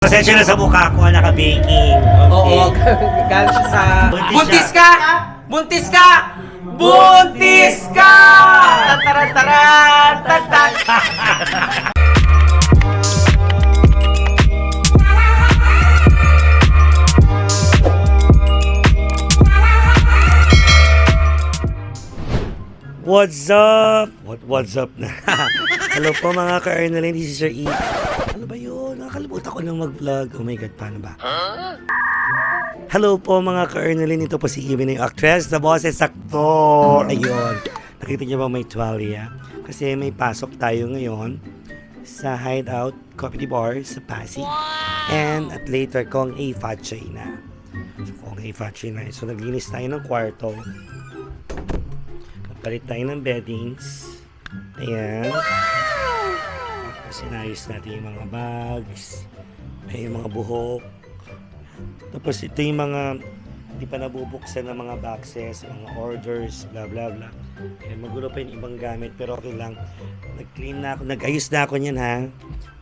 Pasensya na sa mukha ko, naka-baking. Oo, galing siya sa... Buntis ka! Buntis ka! Buntis ka! Tataran-taran! Tatan! What's up? What what's up na? Hello po mga ka-Ernalyn, this is Sir E. Ano ba yun? Nakakalimutan ko lang mag-vlog. Oh my God, paano ba? Hello po mga ka-Ernalyn, ito po si Eve na yung actress, the boses actor. Ayun. Nakita niyo ba may tuwalya? Kasi may pasok tayo ngayon sa Hideout Coffee Bar sa Pasig. And at later, Kong A. Fatchay na. So, Kong A. Fatchay na. So, naglinis tayo ng kwarto. Palit tayo ng beddings. Ayan. Tapos inayos natin yung mga bags. Yung mga buhok. Tapos ito yung mga hindi pa nabubuksan ng mga boxes, mga orders, bla bla bla. Ayan, magulo pa yung ibang gamit pero okay lang. Nag-clean na ako, nag-ayos na ako niyan ha.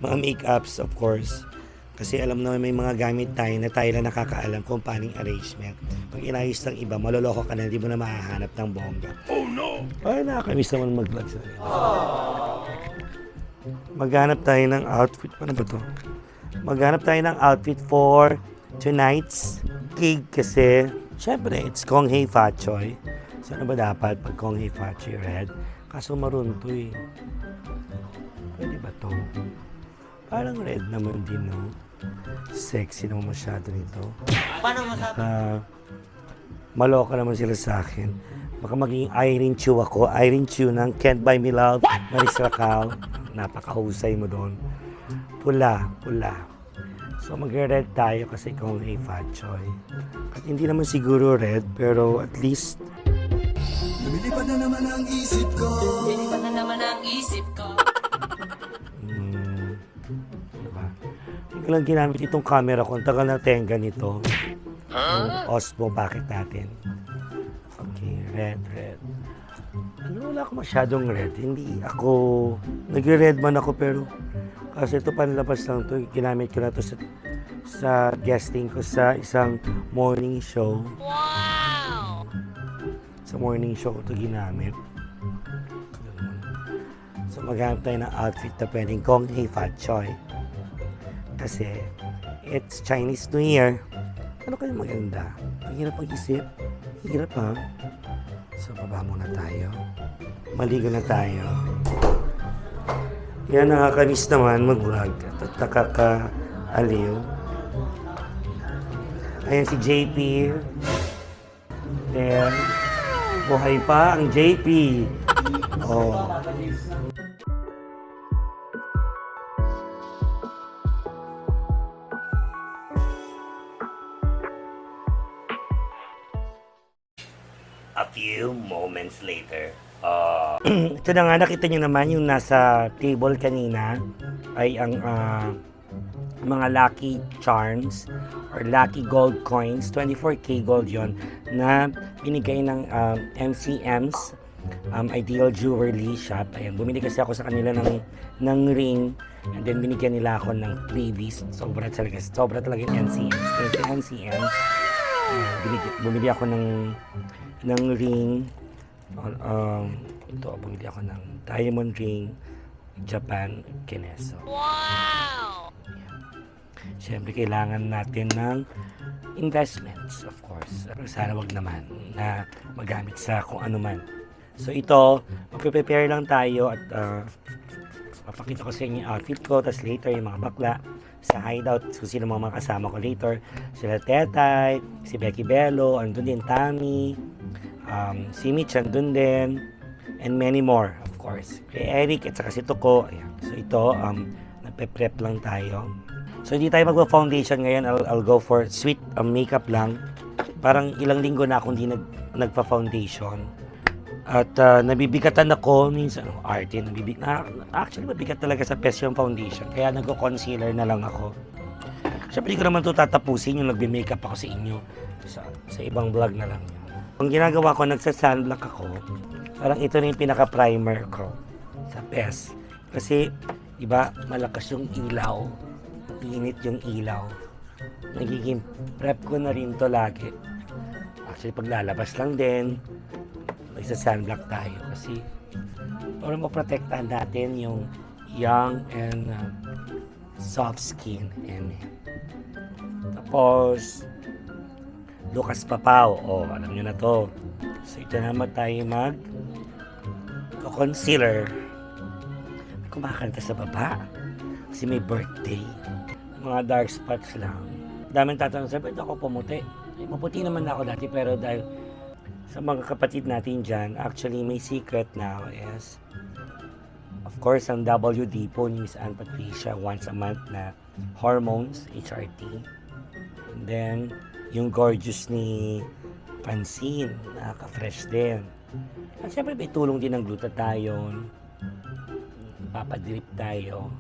Mga make-ups of course. Kasi alam naman may mga gamit tayo na tayo lang nakakaalam kung paano yung arrangement. Pag inayos ng iba, maloloko ka na, hindi mo na mahahanap ng bongga. Oh no! Ay, nakakamiss naman mag-vlog sa. Maghanap tayo ng outfit. Ano ba to? Maghanap tayo ng outfit for tonight's gig kasi syempre it's Kong Hei Fat Choy. So ano ba dapat pag Kong Hei Fat Choy red? Kaso maroon to eh. Pwede ba to? Parang red naman din no? Sexy naman masyado nito. Paano masabi? Ah, maloka naman sila sa akin. Baka maging Irene Chu ako. Irene Chu ng Can't Buy Me Love, Maris Racal. Napakahusay mo doon. Pula, pula. So mag-red tayo kasi ikaw ay fat choy. At hindi naman siguro red, pero at least Lumilipad na naman ang isip ko Lilipat na naman ang isip ko. Hmm. Diba? Hindi ko lang ginamit itong camera ko. Ang tagal na tenga nito. Yung Osmo, bakit natin? Red, red. Ano, wala ako masyadong red. Hindi ako... Nag-red man ako pero... Kasi ito panlabas lang to. Ginamit ko na to sa, sa guesting ko sa isang morning show. Wow! Sa morning show ko ito ginamit. So maghanap tayo ng outfit na pwedeng Kong Hei Fat Choy. Kasi it's Chinese New Year. Ano kayo maganda? Ang hirap mag-isip. Hirap ha? So baba muna tayo. Maligo na tayo. Yan nakakamiss naman mag-vlog at nakaka-aliw. Ayan si JP. Then, buhay pa ang JP. Oh. Few moments later. Uh, ito na nga, nakita nyo naman yung nasa table kanina ay ang ah, mga lucky charms or lucky gold coins, 24k gold yon na binigay ng um, MCM's um, Ideal Jewelry Shop. Ayan, bumili kasi ako sa kanila ng, ng ring and then binigyan nila ako ng freebies. Sobra talaga, sobra talaga yung MCM's. Thank you, MCM's. Ayan, binigyan, bumili ako ng ng ring. Um, ito, bumili ako ng diamond ring Japan Kineso. Wow! Siyempre, kailangan natin ng investments, of course. Pero sana wag naman na magamit sa kung ano man. So ito, magpe-prepare lang tayo at uh, papakita ko sa inyo yung outfit ko. Tapos later, yung mga bakla sa hideout, kung sino mga mga kasama ko later. Sila Tetay, si Becky Bello, andun din Tammy, um, si Mitch andun din, and many more, of course. Kay Eric at saka si Tuko. Ayan. So ito, um, nagpe-prep lang tayo. So hindi tayo magpa-foundation ngayon. I'll, I'll go for sweet um, makeup lang. Parang ilang linggo na akong hindi nag, nagpa-foundation. At uh, nabibigatan ako minsan, oh, arte, nabibig, na, actually mabigat talaga sa pes yung foundation. Kaya nagko-concealer na lang ako. Siyempre, hindi ko naman ito tatapusin yung nagbe-makeup ako sa inyo. Sa, sa ibang vlog na lang. Ang ginagawa ko, nagsa-sunblock ako. Parang ito na yung pinaka-primer ko sa PES. Kasi, di ba, malakas yung ilaw. init yung ilaw. Nagiging prep ko na rin to lagi. Actually, pag lalabas lang din, isa sunblock tayo kasi para maprotektahan natin yung young and uh, soft skin. And, tapos, Lucas Papao. Oh, alam nyo na to. So, ito naman tayo mag concealer. Kumakanta sa baba. Kasi may birthday. Mga dark spots lang. Daming tatanong sa ba't ako pumuti? Eh, maputi naman ako dati pero dahil sa mga kapatid natin dyan, actually may secret now is of course ang WD po ni Miss Ann Patricia once a month na hormones, HRT. And then, yung gorgeous ni Pansin, nakaka-fresh din. At syempre may tulong din ng glutathione, papadrip tayo.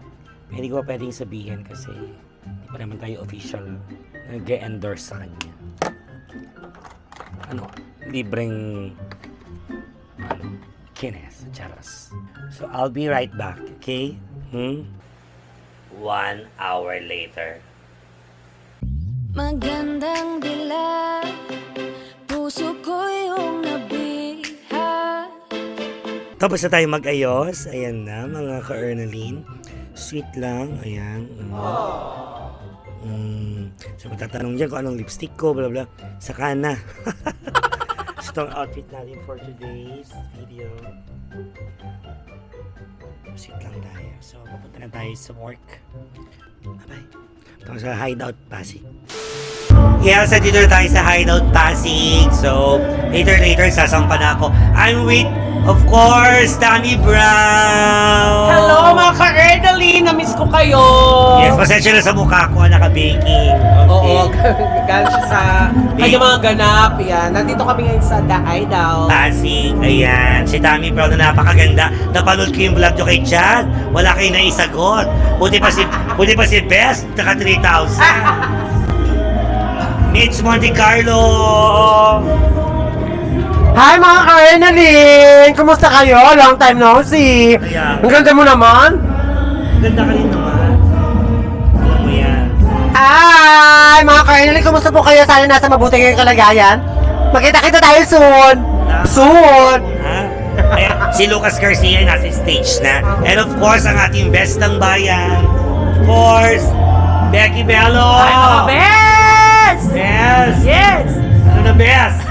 Pero hindi ko pwedeng sabihin kasi hindi pa naman tayo official nag-endorse sa kanya. Ano, libreng ano, kines, charas. So I'll be right back, okay? Hmm? One hour later. Magandang dila Puso ko yung nabiha Tapos na tayo mag-ayos. Ayan na, mga ka-Ernaline. Sweet lang. Ayan. Mm. Mm. So, magtatanong dyan kung anong lipstick ko, bla bla. Saka na. so, ito ang outfit natin for today's video. Sweet lang tayo. So, papunta na tayo sa work. Bye-bye. Ito sa Hideout Pasig. Yeah, sa dito na tayo sa Hideout Pasig. So, later later sasampa na ako. I'm with, of course, Danny Brown. Hello mga ka-Erdaline! Na-miss ko kayo! Yes, pasensya na sa mukha ko, naka-baking. Okay. Oo, galing siya sa kanyang mga ganap. Yan. Nandito kami ngayon sa The Hideout. Pasig, ayan. Si Tammy Brown na napakaganda. Napanood ko yung vlog nyo kay Chad. Wala kayo naisagot. Buti pa si, buti pa si Best, naka 3,000. Mitch Monte Carlo. Hi mga ka-Renalyn! Kumusta kayo? Long time no see! Ayan. Ang ganda mo naman! Ganda ka rin naman. Alam mo yan. Hi! Mga ka-Renalyn, kumusta po kayo? Sana nasa mabuti kayong kalagayan. Magkita-kita tayo soon! Soon! Ha? Ayan, si Lucas Garcia nasa stage na. And of course, ang ating best ng bayan. Of course, Becky Bello. Ay, mga best! Yes! Yes! Ano na best?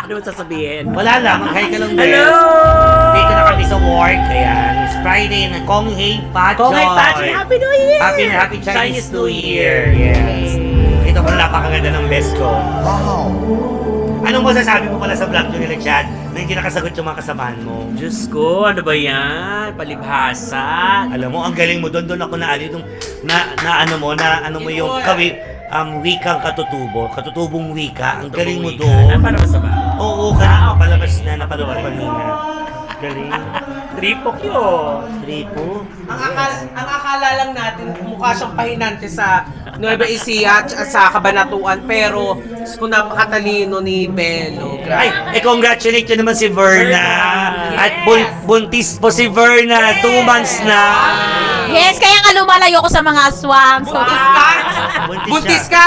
Ano mo sasabihin? Wala lang, mag-hi ka lang best. Hello! Dito na kami sa work. Ayan, it's Friday na Kong Hei Pachoy. Kung hey, Patrick, Happy New Year! Happy, happy Chinese, New Year. Yes. Ito ko napakaganda ng best ko. Anong masasabi mo pala sa vlog nyo nila, Chad, na hindi nakasagot yung mga kasamahan mo? Diyos ko, ano ba yan? Palibhasa. Alam mo, ang galing mo doon. Doon ako na, yung, na, na ano mo, na ano mo yung kawi, um, wikang katutubo, katutubong wika. Ang galing mo Ano doon. para masama? Oo, kanina palabas na, ko kanina. Galing. Tripok yun. Tripo. Ang akala, ang akala lang natin, mukha siyang pahinante sa Nueva Ecija at sa Kabanatuan, pero kung napakatalino ni Belo. Ay, eh congratulate nyo naman si Verna. At bun- buntis po si Verna. Two months na. Yes, kaya nga lumalayo ko sa mga aswang. So, Buntis ka? Buntis ka?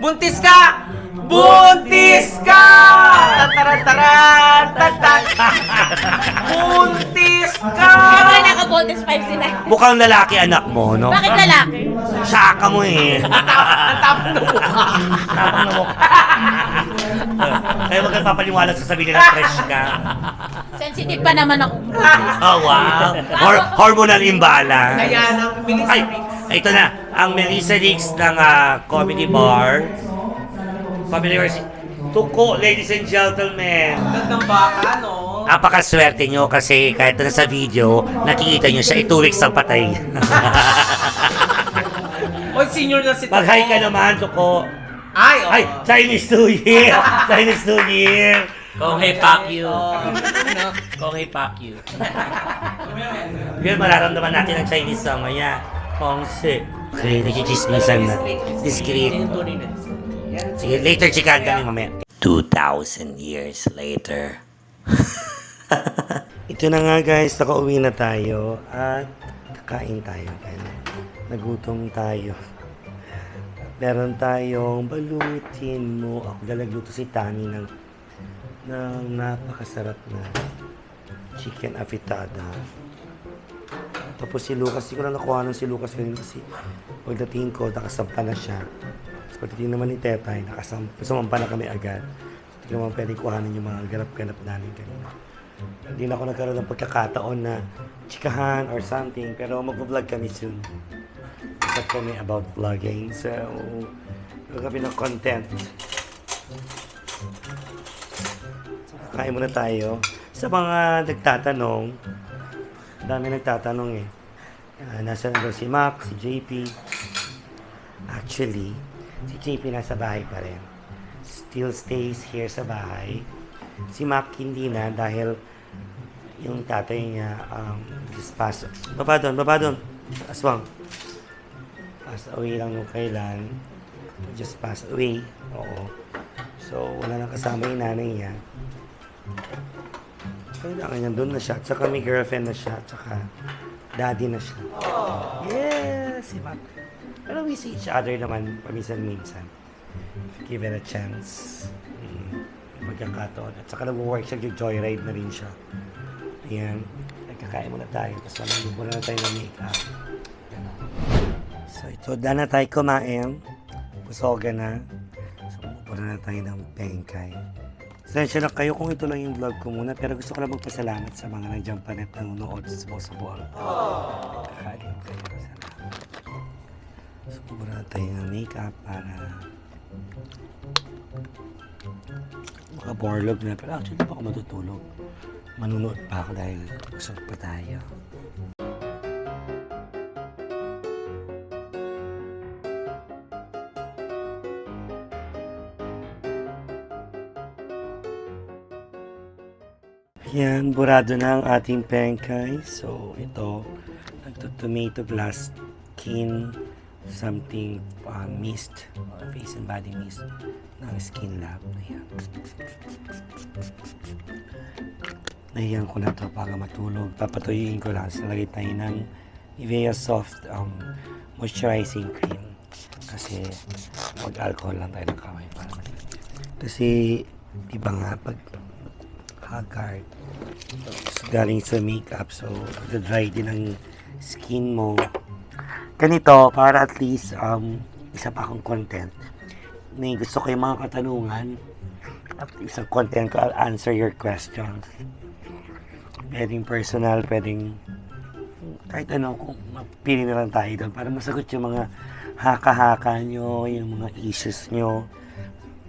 Buntis ka? Buntis ka! Tataran-taran! Tatan! Buntis ka! Kaya naka-voltage 5 sila. Mukhang lalaki anak mo, no? Bakit lalaki? Saka mo eh. Ang tapang ng mukha. Tapang na mukha. Kaya huwag kang papaliwanag sa sabihin na fresh ka. Sensitive pa naman ako. Oh, wow. Hor- hormonal imbalance. Ayan ang Melissa Ay, ito na. Ang Melissa Riggs ng ah, Comedy Bar. Familiar si... Tuko, ladies and gentlemen. Gandang baka, no? Napakaswerte nyo kasi kahit na sa video, nakikita nyo siya, ito weeks ang patay. Oy, senior na si Mag-hi ka Tuko. naman, Tuko. Ay, oh. Ay, Chinese New Year! Chinese New Year! Kung hey, fuck you. Kung hey, fuck you. Yun, mararamdaman natin ang Chinese sa maya. Kongse. Okay, nagchichismisan na. Discreet. Sige, later chikahan kami mamaya. 2,000 years later. Ito na nga guys, nakauwi na tayo at kakain tayo. Kaya Nagutom tayo. Meron tayong balutin mo. Ako dalagluto si Tani ng, ng napakasarap na chicken afitada. Tapos si Lucas, na nakuha nun si Lucas kanina kasi pagdating ko, nakasampa na siya. Tapos pagdating naman ni Tetay, nakasampa, sumampa na kami agad. Hindi naman pwedeng kuhanin yung mga ganap-ganap namin kanina. Hindi na ako nagkaroon ng pagkakataon na chikahan or something, pero mag-vlog kami soon. Usap kami about vlogging, so gagawin ng content. So, kakain muna tayo. Sa mga nagtatanong, dami nagtatanong eh. Uh, nasa na si Mac, si JP. Actually, si JP nasa bahay pa rin. Still stays here sa bahay. Si Mac hindi na dahil yung tatay niya um, just pass. Baba doon, baba doon. Aswang. Pass away lang nung kailan. Just pass away. Oo. So, wala nang kasama yung nanay niya. Kailangan niya doon na siya. At saka may girlfriend na siya. At saka daddy na siya. Yes! Si Mac. Pero we see each other naman paminsan-minsan. Give it a chance. May magkakataon. At saka nag-work siya, joyride na rin siya. Ayan. Nagkakain muna tayo. Tapos naman na tayo ng make-up. Yan. So ito, dahil na tayo kumain. Busoga na. So muna na tayo ng pengkay. Sensya na kayo kung ito lang yung vlog ko muna. Pero gusto ko lang magpasalamat sa mga nandiyan pa net nanonood sa buong sa buong. Kakain ko kayo. Salamat. So muna na tayo ng make-up para makaborlog na. Pero actually, di pa ako matutulog. Manunood pa ako dahil busog pa tayo. Yan, burado na ang ating pengkay. So, ito, nagto-tomato glass skin something uh, mist, face and body mist ng Skin Lab. Ayan. Nahiyan ko na to para matulog. Papatuyuin ko lang. So, lagay tayo ng Nivea Soft um, Moisturizing Cream. Kasi mag-alcohol lang tayo ng kamay para. Kasi, di ba nga, pag haggard, galing sa makeup, so, dry din ang skin mo. Ganito, para at least, um, isa pa akong content. May gusto ko yung mga katanungan. At isang content ko, I'll answer your questions pwedeng personal, pwedeng kahit ano, kung mapili na lang tayo doon para masagot yung mga haka-haka nyo, yung mga issues nyo,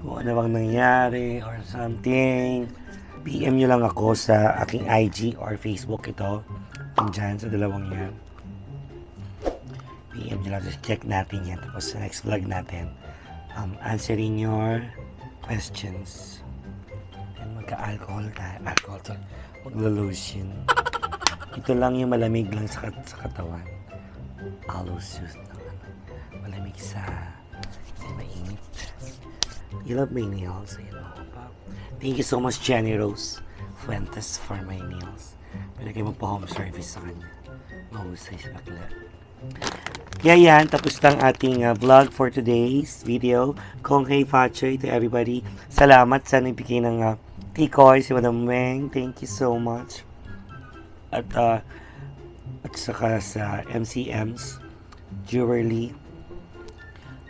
kung ano bang nangyari or something. PM nyo lang ako sa aking IG or Facebook ito. Dyan, sa dalawang yan. Nyo lang, just check natin yan. Tapos sa next vlog natin, um, answering your questions. And magka-alcohol tayo. Alcohol, sorry. Maglo-lotion. Ito lang yung malamig lang sa, kat- sa katawan. Aloe juice lang. Ano. Malamig sa... Mainit. You love my nails, you know. Thank you so much, Jenny Rose Fuentes, for my nails. Pwede kayo magpa-home service sa kanya. Mahusay sa bakla. Kaya yan, tapos lang ating uh, vlog for today's video. Kong Hey Fachoy to everybody. Salamat sa nagbigay ng uh, tikoy si Madam Meng. Thank you so much. At uh, at saka sa MCM's Jewelry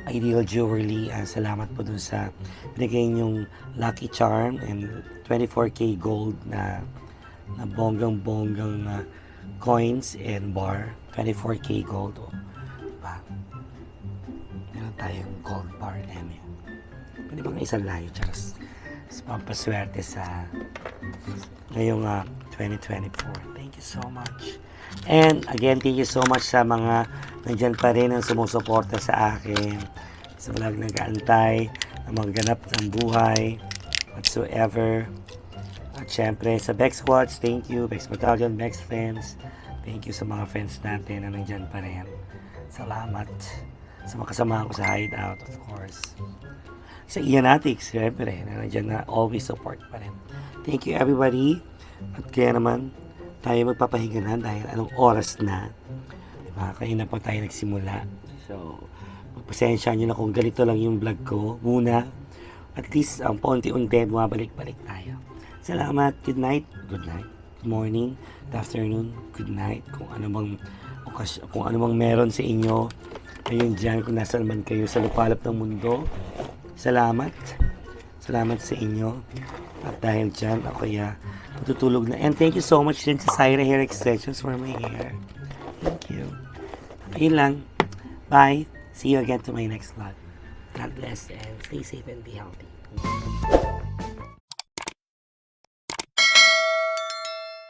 Ideal Jewelry. Uh, salamat po dun sa binigay yung Lucky Charm and 24K gold na na bonggang-bonggang uh, coins and bar. 24K gold. Oh. Diba? Meron tayong gold bar namin. Pwede bang isang layo? Charas. Sa pampaswerte sa ngayong uh, 2024. Thank you so much. And again, thank you so much sa mga nandyan pa rin ang sumusuporta sa akin. Sa vlog nag-aantay, na magganap ng buhay, whatsoever. At syempre sa Bex Watch, thank you. Bex Battalion, Bex Friends. Thank you sa mga friends natin na nandyan pa rin. Salamat sa mga kasama ko sa Hideout, of course. Sa Ianatics, syempre, na nandyan na always support pa rin. Thank you everybody. At kaya naman, tayo magpapahinga na dahil anong oras na. Ah, kanina pa tayo nagsimula. So, magpasensya nyo na kung ganito lang yung vlog ko. Muna, at least ang paunti-unti bumabalik-balik tayo. Salamat. Good night. Good night. Morning. Good afternoon. Good night. Kung ano bang kung ano bang meron sa inyo ngayon dyan, kung nasaan man kayo sa lupalop ng mundo. Salamat. Salamat sa inyo. At dahil dyan, ako kaya matutulog na. And thank you so much din sa Syra Hair Extensions for my hair. Thank you. Ayun lang. Bye. See you again to my next vlog. God bless and stay safe and be healthy.